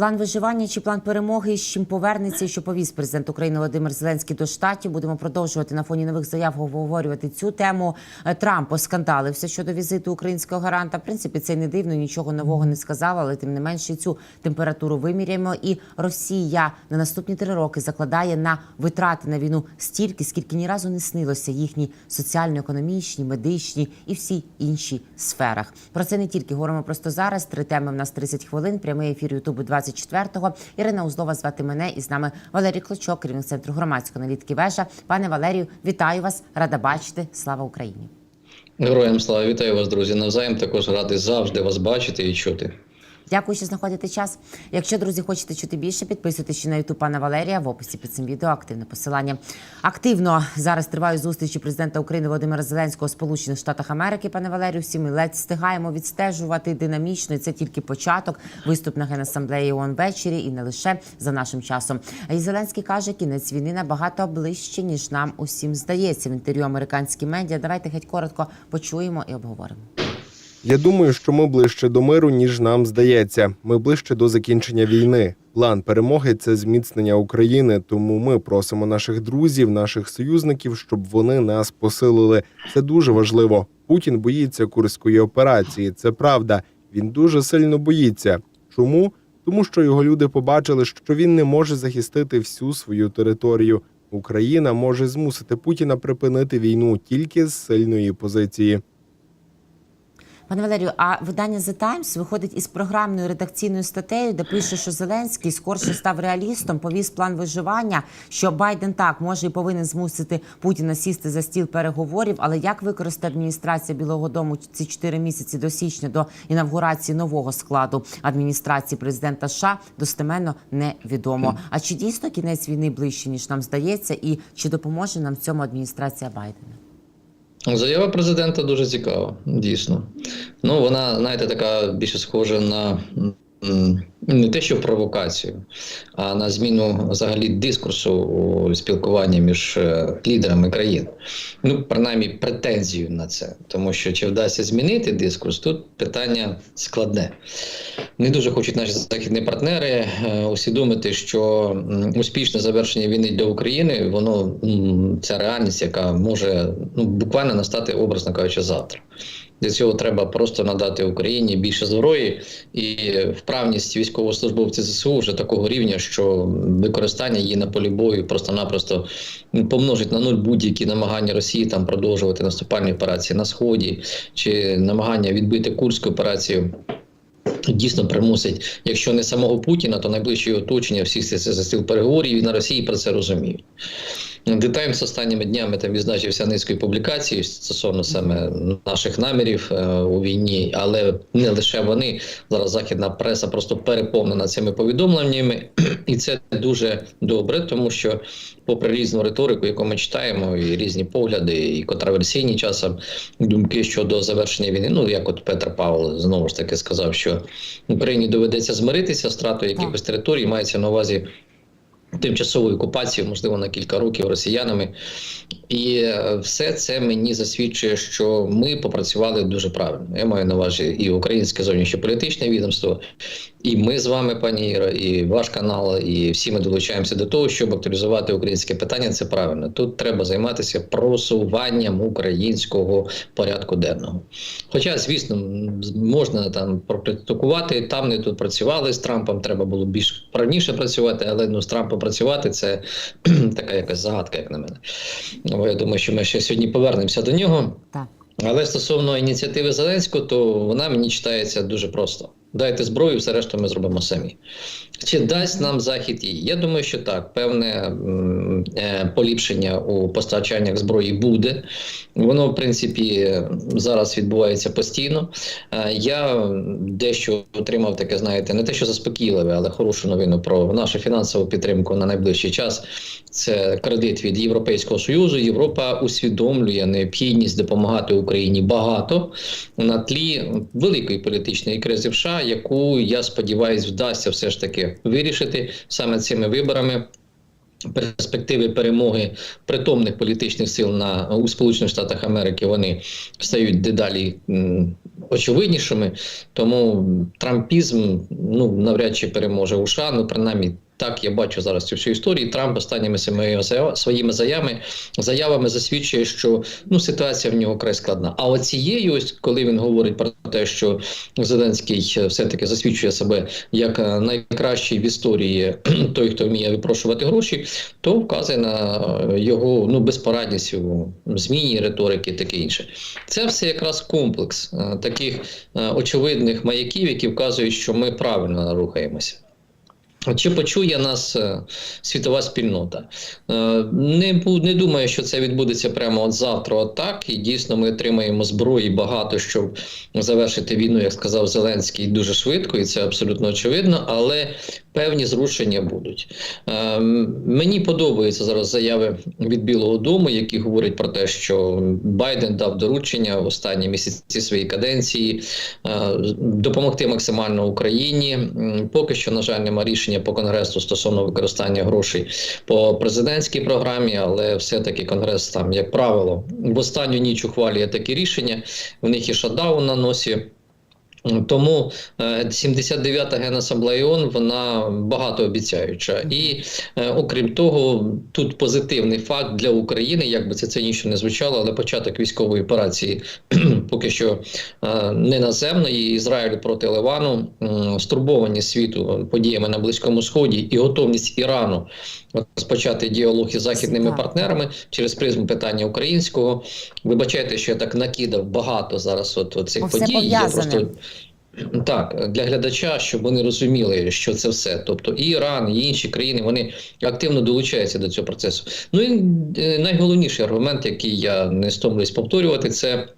План виживання чи план перемоги, з чим повернеться, і що повіз президент України Володимир Зеленський до штатів. Будемо продовжувати на фоні нових заяв обговорювати цю тему. Е, Трамп оскандалився щодо візиту українського гаранта. В принципі, це не дивно, нічого нового не сказав, але тим не менше цю температуру виміряємо. І Росія на наступні три роки закладає на витрати на війну стільки, скільки ні разу не снилося їхні соціально-економічні, медичні і всі інші сферах. Про це не тільки говоримо просто зараз. Три теми в нас 30 хвилин. Прямий ефір Ютубу 24-го. Ірина Узлова звати мене і з нами Валерій Клочок, керівник центру громадської аналітики Вежа. Пане Валерію, вітаю вас! Рада бачити. Слава Україні! Героям слава вітаю вас, друзі. Навзаєм також радий завжди вас бачити і чути. Дякую, що знаходите час. Якщо друзі хочете чути більше, підписуйтесь на ютуб пана Валерія в описі під цим відео. Активне посилання. Активно зараз тривають зустрічі президента України Володимира Зеленського у Сполучених Штатах Америки. Пане Валерію, всі ми ледь встигаємо відстежувати динамічно. І це тільки початок. Виступ на генасамблеї ООН ввечері і не лише за нашим часом. І Зеленський каже, кінець війни набагато ближче ніж нам усім здається. В інтерв'ю американські медіа. Давайте геть коротко почуємо і обговоримо. Я думаю, що ми ближче до миру, ніж нам здається. Ми ближче до закінчення війни. План перемоги це зміцнення України. Тому ми просимо наших друзів, наших союзників, щоб вони нас посилили. Це дуже важливо. Путін боїться курської операції. Це правда. Він дуже сильно боїться. Чому? Тому що його люди побачили, що він не може захистити всю свою територію. Україна може змусити Путіна припинити війну тільки з сильної позиції. Пане Валерію, а видання The Times виходить із програмною редакційною статтею, де пише, що Зеленський скорше став реалістом, повіз план виживання, що Байден так може і повинен змусити Путіна сісти за стіл переговорів. Але як використає адміністрація Білого Дому ці чотири місяці до січня до інавгурації нового складу адміністрації президента США, достеменно невідомо. А чи дійсно кінець війни ближче ніж нам здається, і чи допоможе нам цьому адміністрація Байдена? Заява президента дуже цікава, дійсно. Ну, вона, знаєте, така більше схожа на не те, що провокацію, а на зміну взагалі дискурсу у спілкуванні між е, лідерами країн. Ну, принаймні, претензію на це. Тому що чи вдасться змінити дискурс, тут питання складне. Не дуже хочуть наші західні партнери е, усвідомити, що успішне завершення війни для України, воно ця реальність, яка може ну, буквально настати, образно кажучи, завтра. Для цього треба просто надати Україні більше зброї і вправність військовослужбовців ЗСУ вже такого рівня, що використання її на полі бою просто-напросто помножить на нуль будь-які намагання Росії там продовжувати наступальні операції на сході чи намагання відбити Курську операцію. Дійсно примусить, якщо не самого Путіна, то найближче оточення всіх за стіл переговорів і на Росії про це розуміють. The Times останніми днями там відзначився низкою публікацій стосовно саме наших намірів е, у війні, але не лише вони. Зараз західна преса просто переповнена цими повідомленнями, і це дуже добре, тому що, попри різну риторику, яку ми читаємо, і різні погляди, і контроверсійні часом думки щодо завершення війни. Ну як от Петр Павло знову ж таки сказав, що Україні доведеться змиритися з втратою якихось територій, мається на увазі тимчасової окупації, можливо, на кілька років росіянами. І е, все це мені засвідчує, що ми попрацювали дуже правильно. Я маю на увазі і українське зовнішньополітичне відомство, і ми з вами, пані Іра, і ваш канал, і всі ми долучаємося до того, щоб актуалізувати українське питання. Це правильно. Тут треба займатися просуванням українського порядку денного. Хоча, звісно, можна там прокритикувати, там не тут працювали з Трампом. Треба було більш раніше працювати, але ну з Трампом працювати це така якась загадка, як на мене. Бо я думаю, що ми ще сьогодні повернемося до нього. Так. Але стосовно ініціативи Зеленського, то вона мені читається дуже просто. Дайте зброю, все решту ми зробимо самі. Чи дасть нам захід її? Я думаю, що так. Певне е, поліпшення у постачаннях зброї буде. Воно, в принципі, зараз відбувається постійно. Е, Я дещо отримав таке, знаєте, не те, що заспокійливе, але хорошу новину про нашу фінансову підтримку на найближчий час. Це кредит від Європейського Союзу. Європа усвідомлює необхідність допомагати Україні багато на тлі великої політичної кризи в США, яку я сподіваюся, вдасться все ж таки вирішити саме цими виборами. перспективи перемоги притомних політичних сил на у Сполучених Штатах Америки вони стають дедалі очевиднішими. Тому трампізм ну навряд чи переможе у США. Ну принаймні. Так, я бачу зараз цю всю історію. Трамп останніми своїми заяв- своїми заявами, заявами засвідчує, що ну ситуація в нього край складна. А оцією, ось коли він говорить про те, що Зеленський е, все-таки засвідчує себе як е, найкращий в історії той, хто вміє випрошувати гроші, то вказує на е, його ну безпорадність у зміні риторики, таке інше. Це все якраз комплекс е, таких очевидних маяків, які вказують, що ми правильно рухаємося. Чи почує нас е, світова спільнота? Е, Не, не думаю, що це відбудеться прямо от завтра, от так. І дійсно ми отримаємо зброї багато, щоб завершити війну, як сказав Зеленський, дуже швидко, і це абсолютно очевидно, але певні зрушення будуть. Е, Мені подобаються зараз заяви від Білого Дому, які говорять про те, що Байден дав доручення в останні місяці своєї каденції е, допомогти максимально Україні. Поки що, на жаль, немає рішення по конгресу стосовно використання грошей по президентській програмі, але все-таки конгрес там, як правило, в останню ніч ухвалює такі рішення. В них і шатдаун на носі. Тому е, 79-та Генасамблея ООН, вона багатообіцяюча. І е, окрім того, тут позитивний факт для України, як би це цинічно не звучало, але початок військової операції поки що е, не наземної Ізраїлю проти Ливану, стурбовані світу подіями на Близькому Сході і готовність Ірану розпочати діалог із західними партнерами через призму питання українського. Вибачайте, що я так накидав багато зараз от, от цих все подій. Я просто так, для глядача, щоб вони розуміли, що це все. Тобто і Іран, і інші країни вони активно долучаються до цього процесу. Ну і е, найголовніший аргумент, який я не стомлююсь повторювати, це.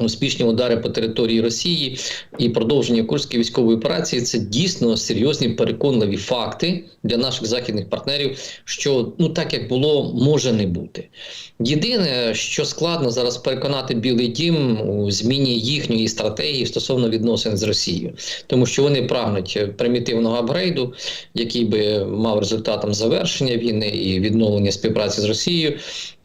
Успішні удари по території Росії і продовження курської військової операції це дійсно серйозні переконливі факти для наших західних партнерів, що ну так як було, може не бути. Єдине, що складно зараз переконати Білий Дім у зміні їхньої стратегії стосовно відносин з Росією, тому що вони прагнуть примітивного апгрейду, який би мав результатом завершення війни і відновлення співпраці з Росією.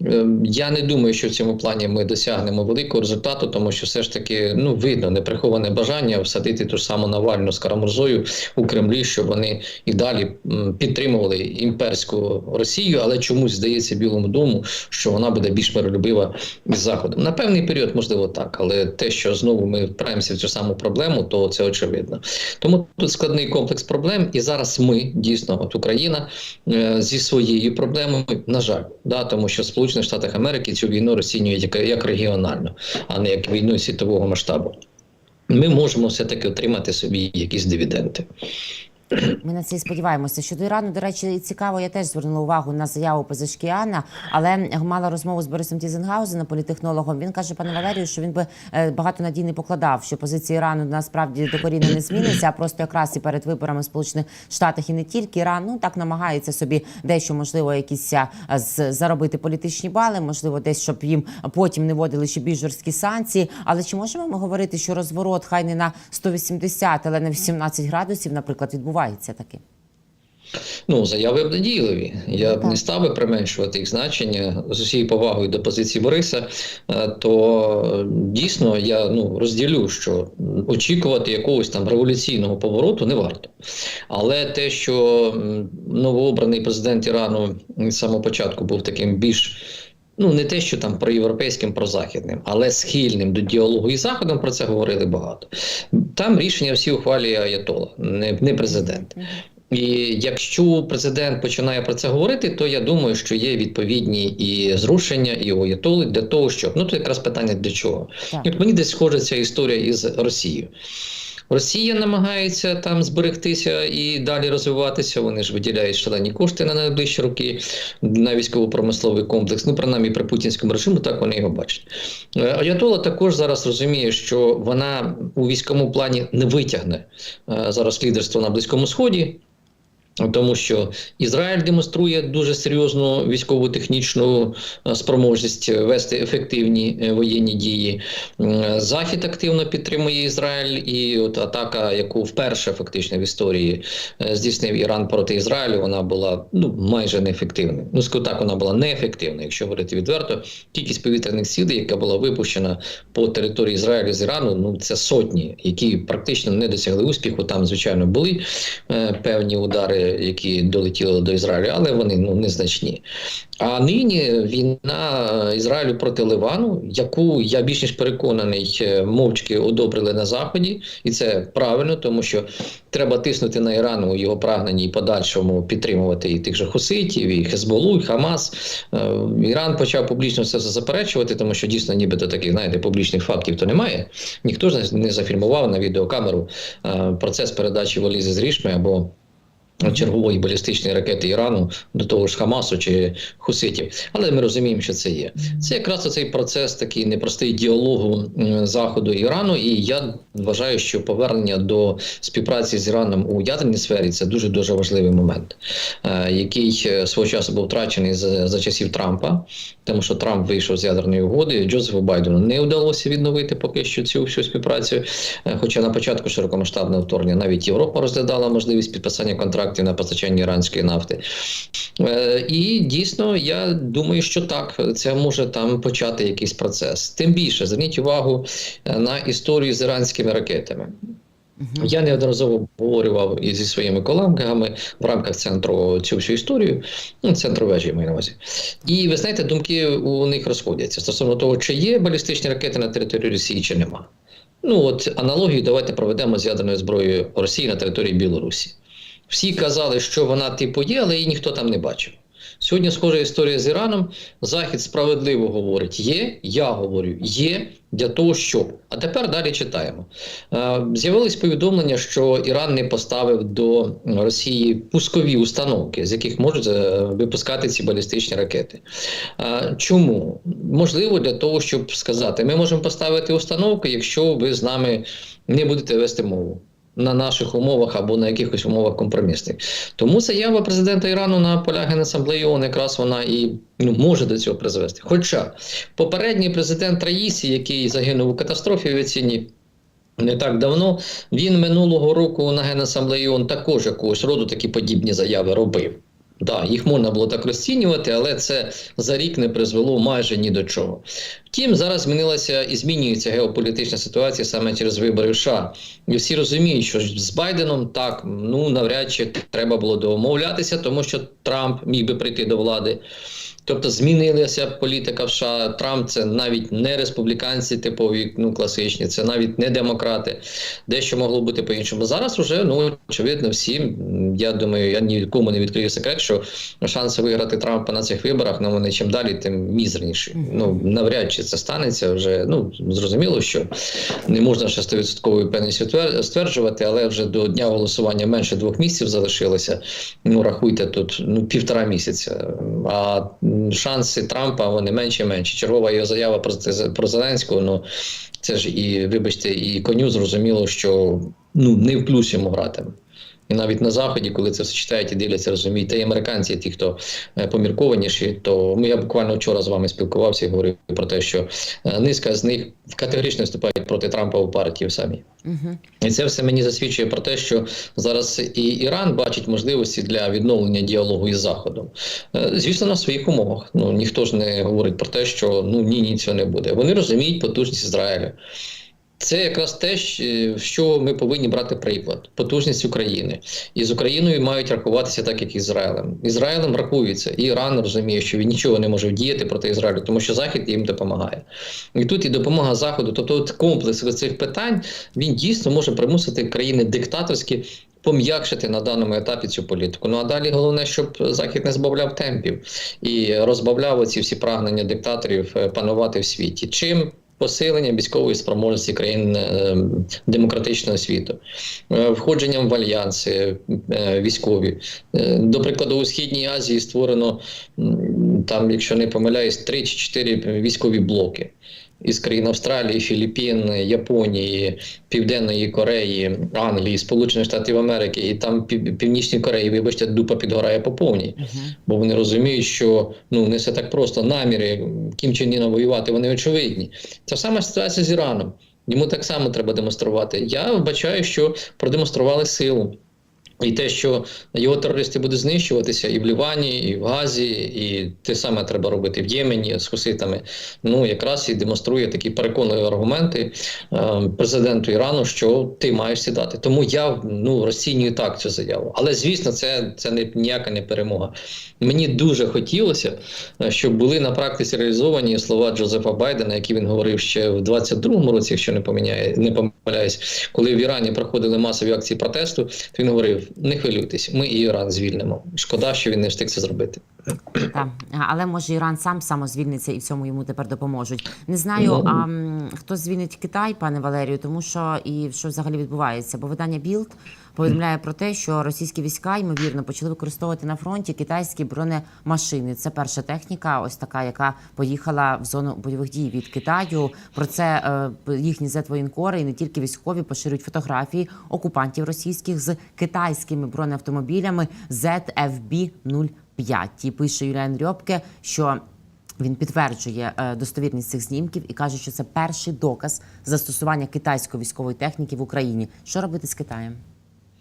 Ем, Я не думаю, що в цьому плані ми досягнемо великого результату, тому що все ж таки ну видно неприховане бажання всадити ту саму Навальну з Карамурзою у Кремлі, щоб вони і далі підтримували імперську Росію, але чомусь здається Білому дому, що вона буде більш миролюбива із заходом. На певний період, можливо, так, але те, що знову ми впираємося в цю саму проблему, то це очевидно. Тому тут складний комплекс проблем, і зараз ми дійсно, от Україна е, зі своєю проблемою, на жаль, да, тому що Сполучених Штатах Америки цю війну розцінюють як, як регіональну, а не як війну світового масштабу. Ми можемо все-таки отримати собі якісь дивіденди. Ми на це і сподіваємося. Щодо Ірану, до речі, цікаво, я теж звернула увагу на заяву Пезешкіана, але мала розмову з Борисом Тізенгаузеном, політехнологом. Він каже, пане Валерію, що він би е, багато надій не покладав, що позиція Ірану насправді докорінно не зміниться, а просто якраз і перед виборами Сполучених Штатах і не тільки Іран ну так намагається собі дещо можливо якісь заробити політичні бали, можливо, десь щоб їм потім не вводили ще більш жорсткі санкції. Але чи можемо ми говорити, що розворот хай не на 180, але на 18 градусів, наприклад, відбувається таки? Ну, заяви обнадійливі. Я б Так. не став би применшувати їх значення з усією повагою до позиції Бориса. е, То дійсно я ну розділю, що очікувати якогось там революційного повороту не варто. Але те, що новообраний президент Ірану з самого початку був таким більш. Ну, не те, що там проєвропейським, прозахідним, але схильним до діалогу із Заходом, про це говорили багато. Там рішення всі ухвалює Аятола, не, не президент. І якщо президент починає про це говорити, то я думаю, що є відповідні і зрушення, і оятоли для того, щоб ну то якраз питання для чого. Так. От мені десь схожа ця історія із Росією. Росія намагається там зберегтися і далі розвиватися. Вони ж виділяють шалені кошти на найближчі роки на військово-промисловий комплекс. Ну, принаймні при путінському режиму, так вони його бачать. Е, Аятола також зараз розуміє, що вона у військовому плані не витягне е, зараз лідерство на Близькому Сході. Тому що Ізраїль демонструє дуже серйозну військову технічну е, спроможність вести ефективні е, воєнні дії. Захід активно підтримує Ізраїль, і от атака, яку вперше фактично в історії е, здійснив Іран проти Ізраїлю, вона була ну майже неефективною. Ну так, вона була неефективною, якщо говорити відверто. Кількість повітряних сил, яка була випущена по території Ізраїлю з Ірану, ну це сотні, які практично не досягли успіху. Там, звичайно, були е, певні удари, які долетіли до Ізраїлю, але вони ну незначні. А нині війна Ізраїлю проти Ливану, яку я більш ніж переконаний, е, мовчки одобрили на заході, і це правильно, тому що треба тиснути на Іран у його прагненні і подальшому підтримувати і тих же хуситів, і Хезболу, і Хамас. Е, Іран почав публічно це заперечувати, тому що дійсно, нібито таких знаєте, публічних фактів то немає. Ніхто ж не зафільмував на відеокамеру е, процес передачі валізи з рішми або чергової балістичної ракети Ірану до того ж Хамасу чи Хуситів. Але ми розуміємо, що це є. Це якраз цей процес такий непростий діалогу Заходу і Ірану. І я вважаю, що повернення до співпраці з Іраном у ядерній сфері це дуже дуже важливий момент, е, який е, свого часу був втрачений за, за часів Трампа, тому що Трамп вийшов з ядерної угоди. Джозефу Байдену не вдалося відновити поки що цю всю співпрацю. Е, Хоча на початку широкомасштабного вторгнення навіть Європа розглядала можливість підписання контрактів на постачання іранської нафти. Е, І дійсно, я думаю, що так, це може там почати якийсь процес. Тим більше зверніть увагу е, на історію з іранськими ракетами. Я неодноразово обговорював і зі своїми колегами в рамках центру цю всю історію, ну, центру вежі маю на увазі. І ви знаєте, думки у них розходяться стосовно того, чи є балістичні ракети на території Росії, чи нема. Ну от аналогію давайте проведемо з ядерною зброєю Росії на території Білорусі. Всі казали, що вона типу є, але її ніхто там не бачив. Сьогодні схожа історія з Іраном. Захід справедливо говорить: є, я говорю, є для того, щоб. А тепер далі читаємо. Е, З'явились повідомлення, що Іран не поставив до Росії пускові установки, з яких можуть е, випускати ці балістичні ракети. Е, Чому? Можливо, для того, щоб сказати, ми можемо поставити установки, якщо ви з нами не будете вести мову на наших умовах або на якихось умовах компромісних. Тому заява президента Ірану на полях Генасамблеї ООН якраз вона і ну, може до цього призвести. Хоча попередній президент Раїсі, який загинув у катастрофі в авіаційній, не так давно він минулого року на Генасамблеї ООН також якогось роду такі подібні заяви робив. Да, їх можна було так розцінювати, але це за рік не призвело майже ні до чого. Втім, зараз змінилася і змінюється геополітична ситуація саме через вибори в США. І всі розуміють, що з Байденом так ну навряд чи треба було домовлятися, тому що Трамп міг би прийти до влади. Тобто змінилася політика в США. Трамп це навіть не республіканці типові, ну класичні, це навіть не демократи. Дещо могло бути по-іншому. Зараз уже ну очевидно, всім. Я думаю, я нікому не відкрию секрет, що шанси виграти Трампа на цих виборах ну вони чим далі, тим мізерніші. Ну навряд чи це станеться вже. Ну зрозуміло, що не можна ще 100% певністю твер- стверджувати, але вже до дня голосування менше двох місяців залишилося. Ну рахуйте тут ну півтора місяця. А шанси Трампа вони менше і менші. Чергова його заява про, про Зеленського. Ну це ж і вибачте, і коню зрозуміло, що ну не в плюс йому гратиме. Навіть на заході, коли це все читають і дивляться, розуміють, та й американці, ті, хто е, поміркованіші, то ну, я буквально вчора з вами спілкувався і говорив про те, що е, низка з них категорично виступають проти Трампа у партії самі. Угу. І це все мені засвідчує про те, що зараз і Іран бачить можливості для відновлення діалогу із Заходом. Е, Звісно, на своїх умовах. Ну ніхто ж не говорить про те, що ну ні, ні, цього не буде. Вони розуміють потужність Ізраїля. Це якраз те, що ми повинні брати приклад, потужність України. І з Україною мають рахуватися так, як Ізраїлем. Ізраїлем рахується, і Іран розуміє, що він нічого не може діяти проти Ізраїлю, тому що Захід їм допомагає. І тут і допомога Заходу, тобто от комплекс цих питань він дійсно може примусити країни диктаторські. Пом'якшити на даному етапі цю політику. Ну а далі головне, щоб Захід не збавляв темпів і розбавляв оці всі прагнення диктаторів е, панувати в світі. Чим посилення військової спроможності країн е, демократичного світу, е, входженням в альянси е, військові. Е, До прикладу, у Східній Азії створено там, якщо не помиляюсь, 3 чи 4 військові блоки. Із країн Австралії, Філіппін, Японії, Південної Кореї, Англії, Сполучених Штатів Америки, і там Пів- Північній Кореї, вибачте, дупа підгорає по повній. Бо вони розуміють, що ну не все так просто. Наміри Кім Чен Іна воювати вони очевидні. Та сама ситуація з Іраном. Йому так само треба демонструвати. Я вбачаю, що продемонстрували силу. І те, що його терористи будуть знищуватися і в Лівані, і в Газі, і те саме треба робити в Ємені з хуситами. Ну якраз і демонструє такі переконливі аргументи е, президенту Ірану, що ти маєш сідати. Тому я ну розцінюю так цю заяву. Але звісно, це, це не ніяка не перемога. Мені дуже хотілося, е, щоб були на практиці реалізовані слова Джозефа Байдена, які він говорив ще в 22-му році, якщо не поміняє, не помиляюсь, коли в Ірані проходили масові акції протесту. Він говорив: не хвилюйтесь, ми і Іран звільнимо. Шкода, що він не встиг це зробити. Так, але може Іран сам самозвільниться і в цьому йому тепер допоможуть. Не знаю, Ну. а хто звільнить Китай, пане Валерію, тому що і що взагалі відбувається? Бо видання Білд повідомляє про те, що російські війська ймовірно почали використовувати на фронті китайські бронемашини. Це перша техніка, ось така, яка поїхала в зону бойових дій від Китаю. Про це е, їхні зетвоєнкори і не тільки військові поширюють фотографії окупантів російських з китайськими бронеавтомобілями ZFB 05 І пише Юліан Рьопке, що він підтверджує е, достовірність цих знімків і каже, що це перший доказ застосування китайської військової техніки в Україні. Що робити з Китаєм?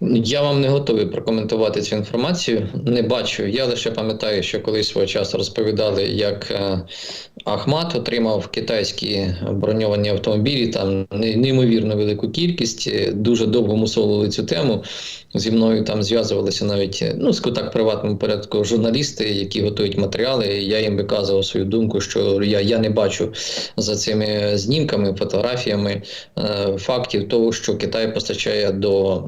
Я вам не готовий прокоментувати цю інформацію. Не бачу. Я лише пам'ятаю, що колись свого часу розповідали, як е, Ахмат отримав китайські броньовані автомобілі, там неймовірно велику кількість. Е, Дуже довго мусолили цю тему. Зі мною там зв'язувалися навіть е, ну, скажу так, приватному порядку журналісти, які готують матеріали. Я їм виказував свою думку, що я, я не бачу за цими знімками, фотографіями фактів того, що Китай постачає до.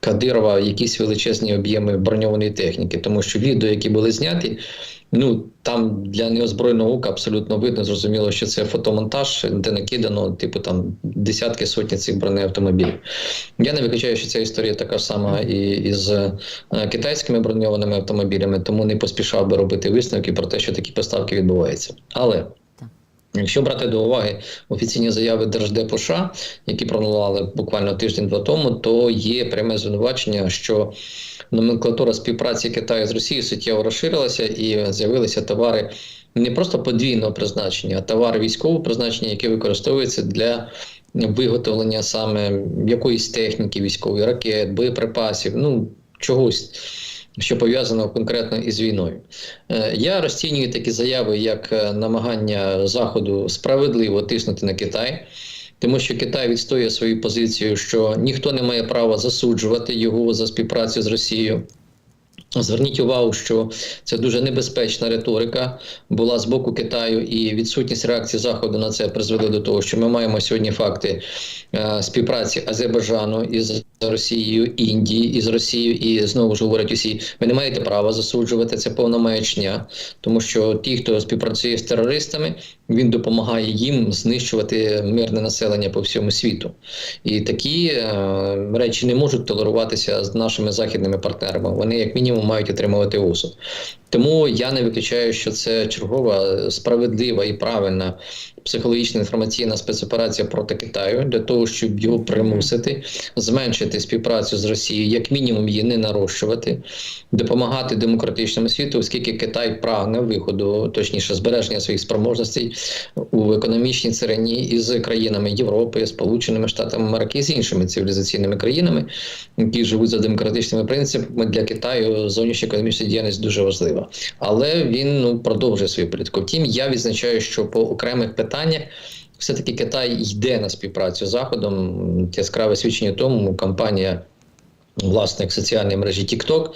Кадирова якісь величезні об'єми броньованої техніки, тому що відео, які були зняті, ну там для неозброєного ока абсолютно видно, зрозуміло, що це фотомонтаж, де накидано, типу там десятки сотні цих бронеавтомобілів. Я не виключаю, що ця історія така сама і із е, китайськими броньованими автомобілями, тому не поспішав би робити висновки про те, що такі поставки відбуваються. Але Якщо брати до уваги офіційні заяви Держдепу США, які пролунали буквально тиждень-два тому, то є пряме звинувачення, що номенклатура співпраці Китаю з Росією суттєво розширилася і з'явилися товари не просто подвійного призначення, а товари військового призначення, які використовуються для виготовлення саме якоїсь техніки військової, ракет, боєприпасів, ну чогось що пов'язано конкретно із війною. Е, Я розцінюю такі заяви як е, намагання Заходу справедливо тиснути на Китай. Тому що Китай відстоює свою позицію, що ніхто не має права засуджувати його за співпрацю з Росією. Зверніть увагу, що це дуже небезпечна риторика була з боку Китаю, і відсутність реакції Заходу на це призвели до того, що ми маємо сьогодні факти е, співпраці Азербайджану із Росією, Індії із Росією, і знову ж говорять усі, ви не маєте права засуджувати це повна маячня, тому що ті, хто співпрацює з терористами, він допомагає їм знищувати мирне населення по всьому світу. І такі е, речі не можуть толеруватися з нашими західними партнерами. Вони, як мінімум, мають отримувати осуд. Тому я не виключаю, що це чергова справедлива і правильна психологічна інформаційна спецоперація проти Китаю для того, щоб його примусити зменшити співпрацю з Росією, як мінімум її не нарощувати, допомагати демократичному світу, оскільки Китай прагне виходу, точніше збереження своїх спроможностей у економічній царині із країнами Європи, Сполученими Штатами Америки і з іншими цивілізаційними країнами, які живуть за демократичними принципами для Китаю зовнішня економічна діяльність дуже важлива. Але він ну продовжує свою політику. Втім, я відзначаю, що по окремих питаннях. Все-таки Китай йде на співпрацю з Заходом. Яскраве свідчення тому компанія власник соціальної мережі TikTok,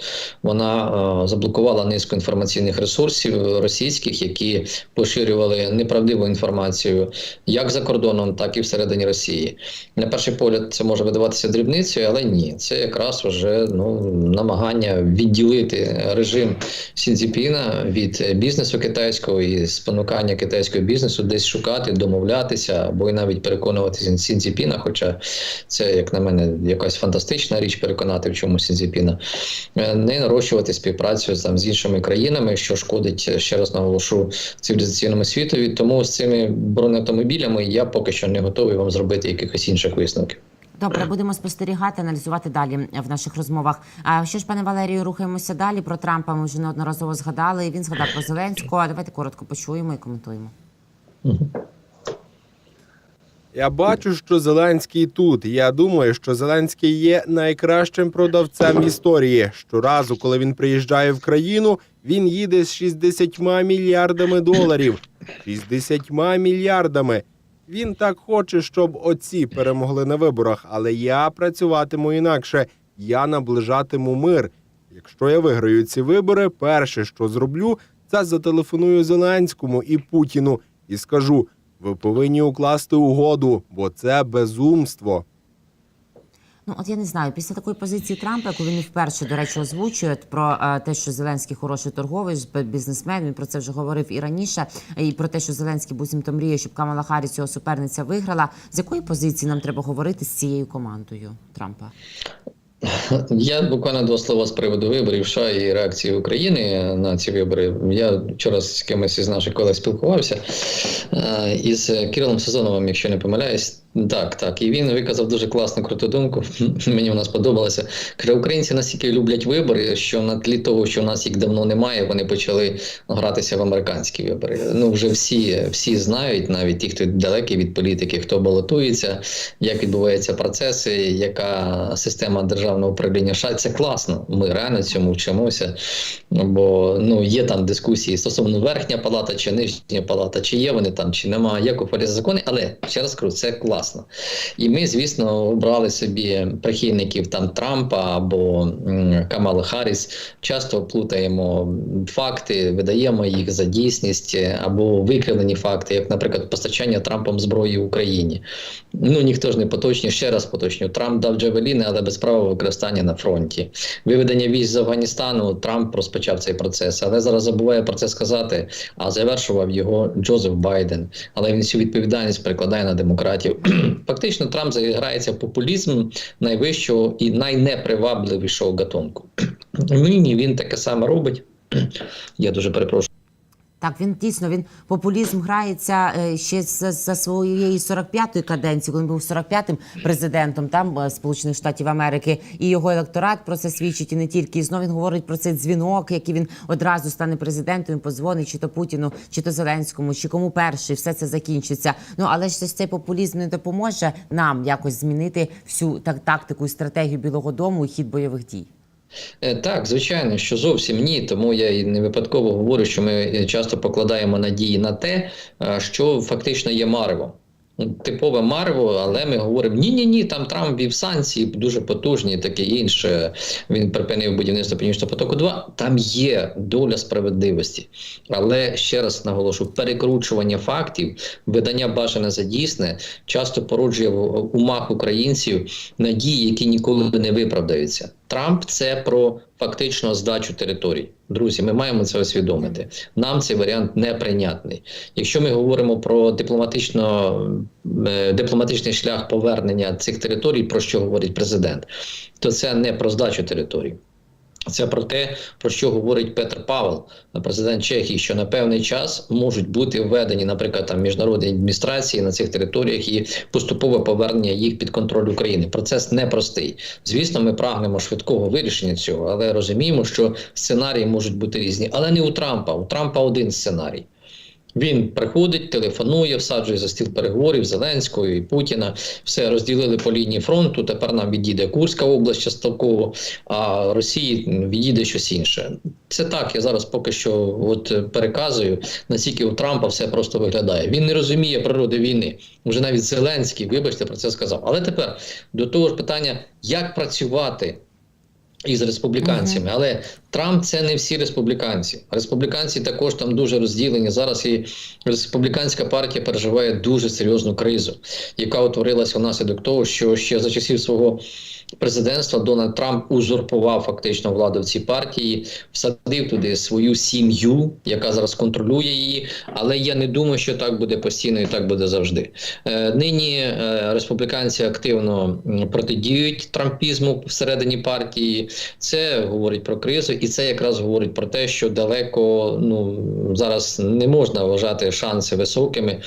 вона е, заблокувала низку інформаційних ресурсів російських, які поширювали неправдиву інформацію як за кордоном, так і всередині Росії. На перший погляд, це може видаватися дрібницею, але ні, це якраз вже ну намагання відділити режим Сінзіпіна від бізнесу китайського і спонукання китайського бізнесу десь шукати, домовлятися або й навіть переконувати Сінзіпіна, хоча це, як на мене, якась фантастична річ переконати в чому Сінзіпіна, е, не нарощувати співпрацю там з іншими країнами, що шкодить е, ще раз наголошу цивілізаційному світові. Тому з цими бронеавтомобілями я поки що не готовий вам зробити якихось інших висновків. Добре, будемо спостерігати, аналізувати далі в наших розмовах. А що ж, пане Валерію, рухаємося далі. Про Трампа ми вже неодноразово згадали. Він згадав про Зеленського. Давайте коротко почуємо і коментуємо. Я бачу, що Зеленський тут. Я думаю, що Зеленський є найкращим продавцем історії. Щоразу, коли він приїжджає в країну, він їде з 60 мільярдами доларів. 60 мільярдами. Він так хоче, щоб оці перемогли на виборах, але я працюватиму інакше. Я наближатиму мир. Якщо я виграю ці вибори, перше, що зроблю, це зателефоную Зеленському і Путіну і скажу: ви повинні укласти угоду, бо це безумство. Ну от я не знаю, після такої позиції Трампа, яку він вперше, до речі, озвучує про е, те, що Зеленський хороший торговець, бізнесмен. Він про це вже говорив і раніше. І про те, що Зеленський буцімто мріє, щоб Камала Харріс його суперниця виграла. З якої позиції нам треба говорити з цією командою Трампа? Я буквально два слова з приводу виборів США і реакції України на ці вибори. Я вчора з кимось із наших колег спілкувався е, із Кирилом Сезоновим, якщо не помиляюсь. Так, так. І він виказав дуже класну круту думку. Мені вона сподобалася. Каже, українці настільки люблять вибори, що на тлі того, що в нас їх давно немає, вони почали гратися в американські вибори. Ну вже всі, всі знають, навіть ті, хто далекий від політики, хто балотується, як відбуваються процеси, яка система державного управління США. Це класно. Ми реально цьому вчимося. Бо ну є там дискусії стосовно верхня палата чи нижня палата, чи є вони там, чи немає, як ухвалюються закони, але ще раз кажу, це класно. І ми, звісно, обрали собі прихильників там Трампа або Камали Харріс. Часто плутаємо факти, видаємо їх за дійсність е, або викривлені факти, як, наприклад, постачання Трампом зброї Україні. Ну ніхто ж не поточнює, ще раз поточнюю. Трамп дав Джавеліни, але без права використання на фронті. Виведення військ з Афганістану Трамп розпочав цей процес, але зараз забуває про це сказати. А завершував його Джозеф Байден. Але він всю відповідальність перекладає на демократів. Фактично, Трамп заграється в популізм найвищого і найнепривабливішого гатунку. Нині він таке саме робить. Я дуже перепрошую. Так, він дійсно він популізм грається е, ще за, за своєї 45-ї каденції, коли він був 45-м президентом там е, Сполучених Штатів Америки, і його електорат про це свідчить і не тільки. І знову він говорить про цей дзвінок, який він одразу стане президентом. Він подзвонить чи то Путіну, чи то Зеленському, чи кому перший, все це закінчиться. Ну але ж цей популізм не допоможе нам якось змінити всю так тактику і стратегію Білого Дому і хід бойових дій. Е, Так, звичайно, що зовсім ні. Тому я і не випадково говорю, що ми е, часто покладаємо надії на те, е, що фактично є маревом. Ну, Типове марево, але ми говоримо: ні, ні, ні, там Трамп вів санкції дуже потужні, таке інше. Він припинив будівництво Північного потоку. 2 там є доля справедливості. Але ще раз наголошу: перекручування фактів, видання бажане за дійсне, часто породжує в умах українців надії, які ніколи не виправдаються. Трамп це про фактично здачу територій. Друзі, ми маємо це усвідомити. Нам цей варіант неприйнятний. Якщо ми говоримо про дипломатично, е, дипломатичний шлях повернення цих територій, про що говорить президент, то це не про здачу територій. Це про те, про що говорить Петр Павел, президент Чехії, що на певний час можуть бути введені, наприклад, там міжнародні адміністрації на цих територіях і поступове повернення їх під контроль України. Процес непростий. Звісно, ми прагнемо швидкого вирішення цього, але розуміємо, що сценарії можуть бути різні. Але не у Трампа. У Трампа один сценарій. Він приходить, телефонує, всаджує за стіл переговорів Зеленського і Путіна. Все розділили по лінії фронту. Тепер нам відійде Курська область частково, а Росії відійде щось інше. Це так. Я зараз поки що от переказую, наскільки у Трампа все просто виглядає. Він не розуміє природи війни. Вже навіть Зеленський, вибачте, про це сказав. Але тепер до того ж питання, як працювати із республіканцями, але Трамп це не всі республіканці. Республіканці також там дуже розділені. Зараз і республіканська партія переживає дуже серйозну кризу, яка утворилася внаслідок того, що ще за часів свого президентства Дональд Трамп узурпував фактично владу в цій партії, всадив туди свою сім'ю, яка зараз контролює її. Але я не думаю, що так буде постійно і так буде завжди. Е, нині е, республіканці активно протидіють трампізму всередині партії. Це говорить про кризу, і це якраз говорить про те, що далеко ну зараз не можна вважати шанси високими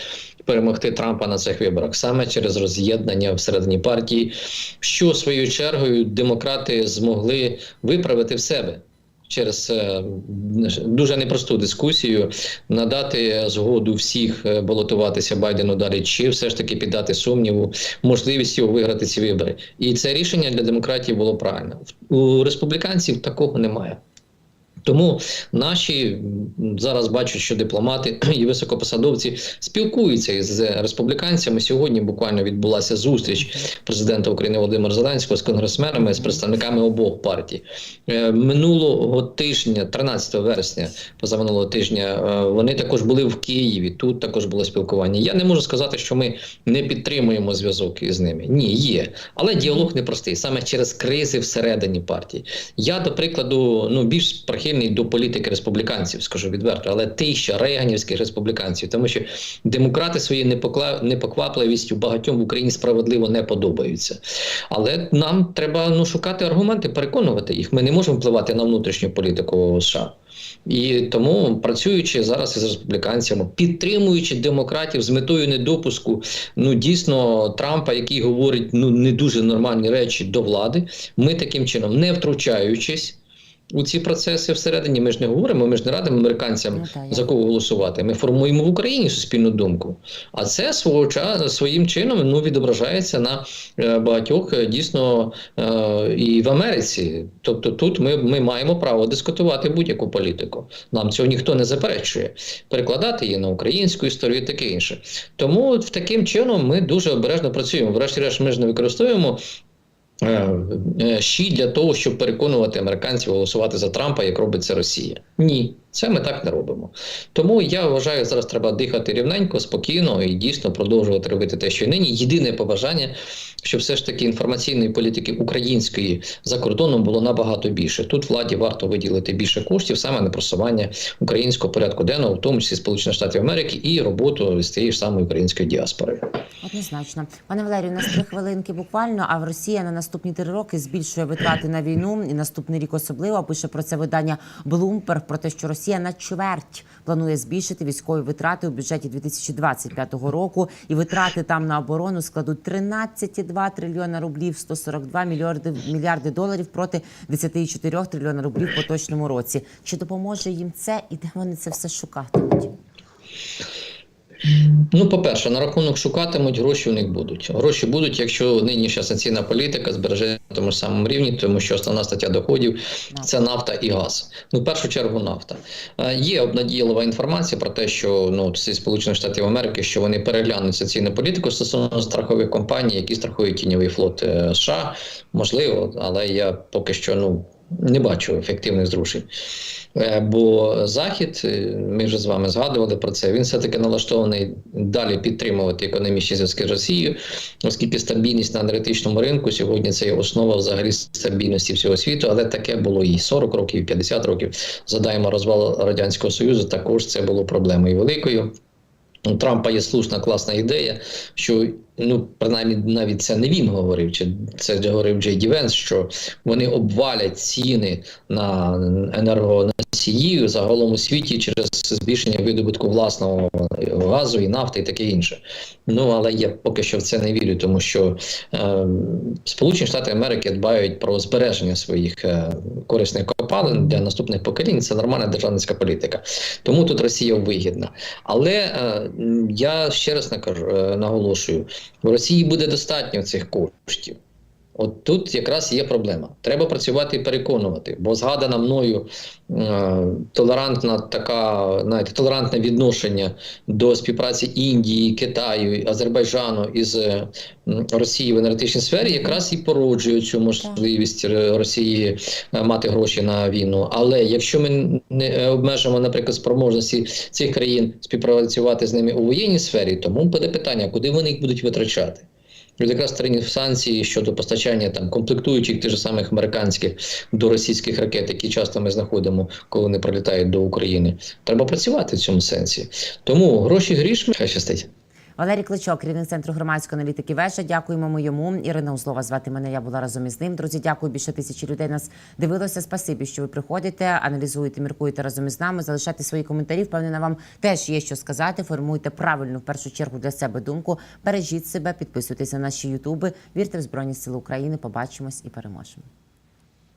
перемогти Трампа на цих виборах саме через роз'єднання всередині партії, що своєю чергою демократи змогли виправити в себе. Через е, дуже непросту дискусію надати згоду всіх е, балотуватися Байдену далі, чи все ж таки піддати сумніву можливість його виграти ці вибори. І це рішення для демократів було правильно. У республіканців такого немає. Тому наші зараз бачать, що дипломати і високопосадовці спілкуються із республіканцями. Сьогодні буквально відбулася зустріч президента України Володимира Зеленського з конгресменами, з представниками обох партій. Е, Минулого тижня, 13 вересня, позаминулого тижня, е, вони також були в Києві. Тут також було спілкування. Я не можу сказати, що ми не підтримуємо зв'язок із ними. Ні, є, але діалог непростий саме через кризи всередині партії. Я, до прикладу, ну більш прихильний до політики республіканців, скажу відверто, але тища рейганівських республіканців, тому що демократи своєю непокла... непоквапливістю багатьом в Україні справедливо не подобаються. Але нам треба ну шукати аргументи, переконувати їх. Ми не можемо впливати на внутрішню політику США. І тому працюючи зараз із республіканцями, підтримуючи демократів з метою недопуску, ну дійсно Трампа, який говорить ну не дуже нормальні речі до влади, ми таким чином не втручаючись. У ці процеси всередині ми ж не говоримо, ми ж не радимо американцям Ну, так, я- за кого голосувати. Ми формуємо в Україні суспільну думку. А це свого часу своїм чином ну відображається на е, багатьох е, дійсно е, і в Америці. Тобто тут ми, ми маємо право дискутувати будь-яку політику. Нам цього ніхто не заперечує. Перекладати її на українську історію і таке інше. Тому от таким чином ми дуже обережно працюємо. Врешті-решт, ми ж не використовуємо. Е, е, для того, щоб переконувати американців голосувати за Трампа, як робиться Росія. Ні, це ми так не робимо. Тому я вважаю, зараз треба дихати рівненько, спокійно і дійсно продовжувати робити те, що й нині. Єдине побажання, щоб все ж таки інформаційної політики української за кордоном було набагато більше. Тут владі варто виділити більше коштів саме на просування українського порядку денного, в тому числі Сполучених Штатів Америки, і роботу з тією ж самою українською діаспорою. Однозначно, пане Валерію, у нас три хвилинки буквально. А в Росія на наступні три роки збільшує витрати на війну і наступний рік особливо пише про це видання Bloomberg, про те, що Росія на чверть планує збільшити військові витрати у бюджеті 2025 року, і витрати там на оборону складуть 13,2 трильйона рублів, 142 мільярди мільярди доларів проти 10,4 трильйона рублів в поточному році. Чи допоможе їм це і де вони це все шукатимуть? Ну, по-перше, на рахунок шукатимуть, гроші у них будуть. Гроші будуть, якщо нинішня санкційна політика збереже на тому ж самому рівні, тому що основна стаття доходів це нафта і газ. Ну, в першу чергу, нафта. Е, Є обнадійлива інформація про те, що ну зі Сполучених Штатів Америки, що вони переглянуть санкційну політику стосовно страхових компаній, які страхують тіньовий флот е, США. Можливо, але я поки що ну. Не бачу ефективних зрушень. Е, Бо Захід, е, ми вже з вами згадували про це, він все-таки налаштований далі підтримувати економічні зв'язки з Росією, оскільки стабільність на енергетичному ринку сьогодні це є основа взагалі стабільності всього світу, але таке було і 40 років, і 50 років. Задаємо розвал Радянського Союзу, також це було проблемою великою. У Трампа є слушна класна ідея, що ну принаймні навіть це не він говорив, чи це говорив Джей Ді Венс, що вони обвалять ціни на енергоносії загалом у світі через збільшення видобутку власного газу і нафти і таке інше. Ну але я поки що в це не вірю, тому що е, Сполучені Штати Америки дбають про збереження своїх е, корисних копалин для наступних поколінь. Це нормальна державницька політика. Тому тут Росія вигідна. Але е, я ще раз накажу, е, наголошую: в Росії буде достатньо цих коштів. От тут якраз є проблема. Треба працювати і переконувати, бо згадана мною е, толерантна така, знаєте, толерантне відношення до співпраці Індії, Китаю, Азербайджану із е, м, Росією в енергетичній сфері, якраз і породжує цю можливість Росії е, мати гроші на війну. Але якщо ми не е, обмежимо, наприклад, спроможності цих країн співпрацювати з ними у воєнній сфері, тому буде питання, куди вони їх будуть витрачати. От якраз країни санкції щодо постачання там комплектуючих тих же самих американських до російських ракет, які часто ми знаходимо, коли вони прилітають до України. Треба працювати в цьому сенсі. Тому гроші грішми, хай щастить. Валерій Кличок, керівник центру громадської аналітики Вежа. Дякуємо моєму. Ірина Узлова звати мене. Я була разом із ним. Друзі, дякую. Більше тисячі людей нас дивилося. Спасибі, що ви приходите, аналізуєте, міркуєте разом із нами. Залишайте свої коментарі. Впевнена, вам теж є що сказати. Формуйте правильну в першу чергу для себе думку. Бережіть себе, підписуйтесь на наші ютуби. Вірте в Збройні Сили України. Побачимось і переможемо.